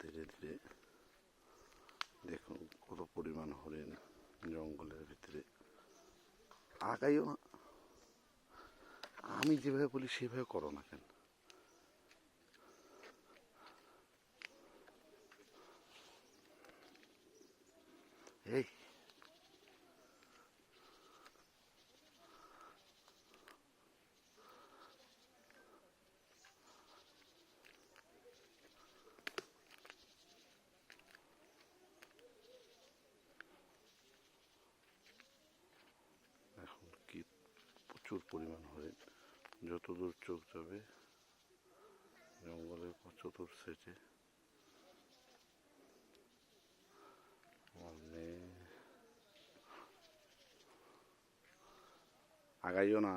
ধীরে ধীরে দেখুন কত পরিমাণ হরিণ জঙ্গলের ভিতরে। আগাইও না। আমি যেভাবে বলি, সেভাবে করো না কেন এই এখন কি প্রচুর পরিমাণ হরিণ যতদূর চোখ যাবে জঙ্গলের চতুর সেটে। আপনি আগাইও না।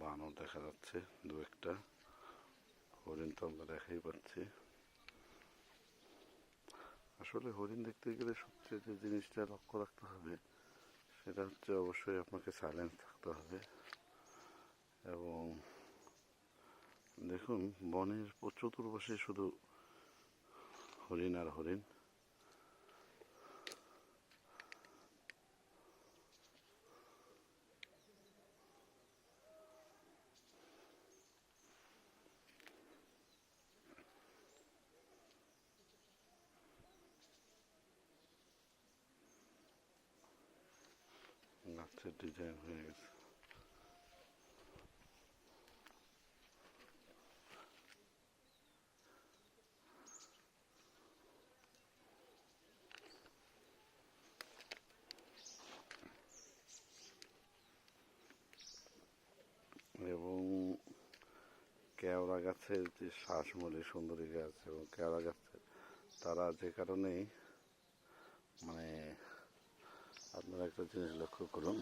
বানর দেখা যাচ্ছে, দু একটা। হরিণ তো আমরা দেখাই পাচ্ছি। আসলে হরিণ দেখতে গেলে সবচেয়ে যে জিনিসটা লক্ষ্য রাখতে হবে, সেটা হচ্ছে অবশ্যই আপনাকে সাইলেন্স থাকতে হবে। এবং দেখুন, বনের চতুর্পাশে শুধু হরিণ আর হরিণ। এবং কেওড়া গাছের যে শ্বাসমূলী সুন্দরী গাছ এবং কেওড়া গাছের তারা যে কারণে মানে আপনারা একটা জিনিস লক্ষ্য করুন,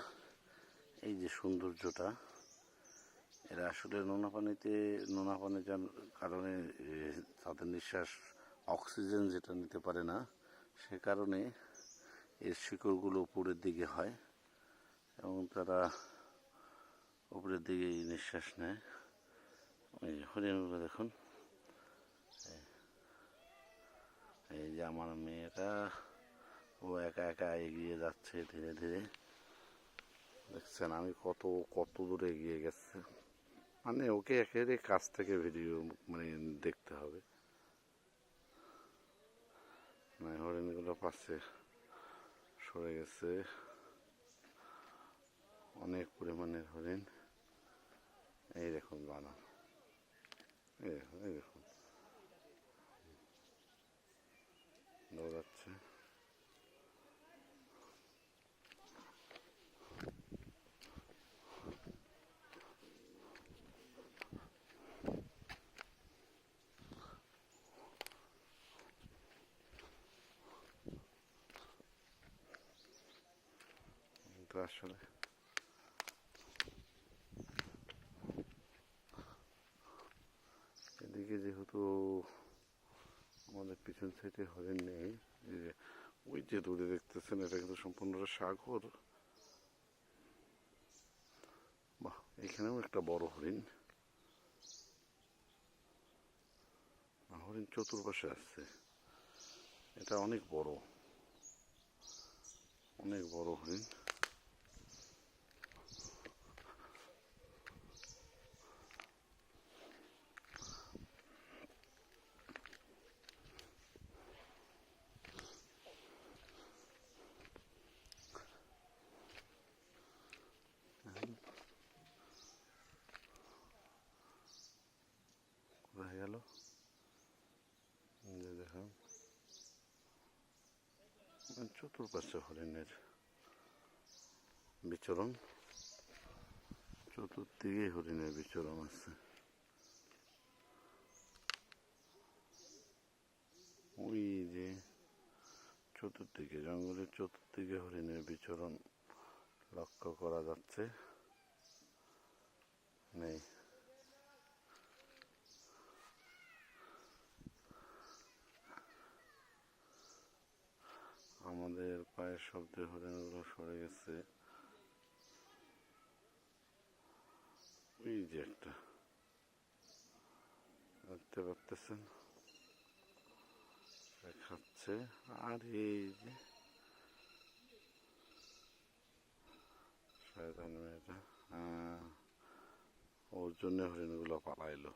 এই যে সৌন্দর্যটা, এরা আসলে নোনা পানিতে, নোনা পানি কারণে তাদের নিঃশ্বাস অক্সিজেন যেটা নিতে পারে না, সে কারণে এর শিকড়গুলো উপরের দিকে হয় এবং তারা উপরের দিকে নিঃশ্বাস নেয়। এই হরিণগুলো দেখুন। এই যে আমার মেয়েটা ও একা একা এগিয়ে যাচ্ছে ধীরে ধীরে। দেখছেন আমি কত কত দূরে এগিয়ে গেছে। মানে ওকে একেবারে কাছ থেকে ভিডিও মানে দেখতে হবে। মানে হরিণগুলো পাশে সরে গেছে। অনেক পরিমাণের হরিণ। এই দেখুন বানা এই দেখুন এই দেখুন। কিন্তু আসলে। এদিকে যেহেতু আমাদের পিছন সাইডে হরিণ নেই যে ওই যে দূরে দেখতেছেন, এটা কিন্তু সম্পূর্ণটা সাগর। বাহ, এখানেও একটা বড় হরিণ। হরিণ চতুর্পাশে আসছে এটা অনেক বড় অনেক বড় হরিণ। চতুর্পাশে হরিণের বিচরণ। চতুর্দিকে হরিণের বিচরণ আছে। ওই যে চতুর্দিকে, জঙ্গলের চতুর্দিকে হরিণের বিচরণ লক্ষ্য করা যাচ্ছে। পায়ের শব্দে হরিণগুলো সরে গেছে। ওই যে একটা। দেখতে পারতেছেন? সে খাচ্ছে। আর এই যে। শয়তান মেয়েটা। আহ, ওর জন্য হরিণগুলো পালাইলো।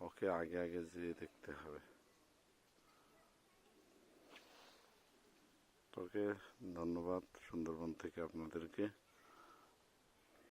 ওকে আগে আগে যেয়ে দেখতে হবে। তোকে ধন্যবাদ সুন্দরবন থেকে আপনাদেরকে।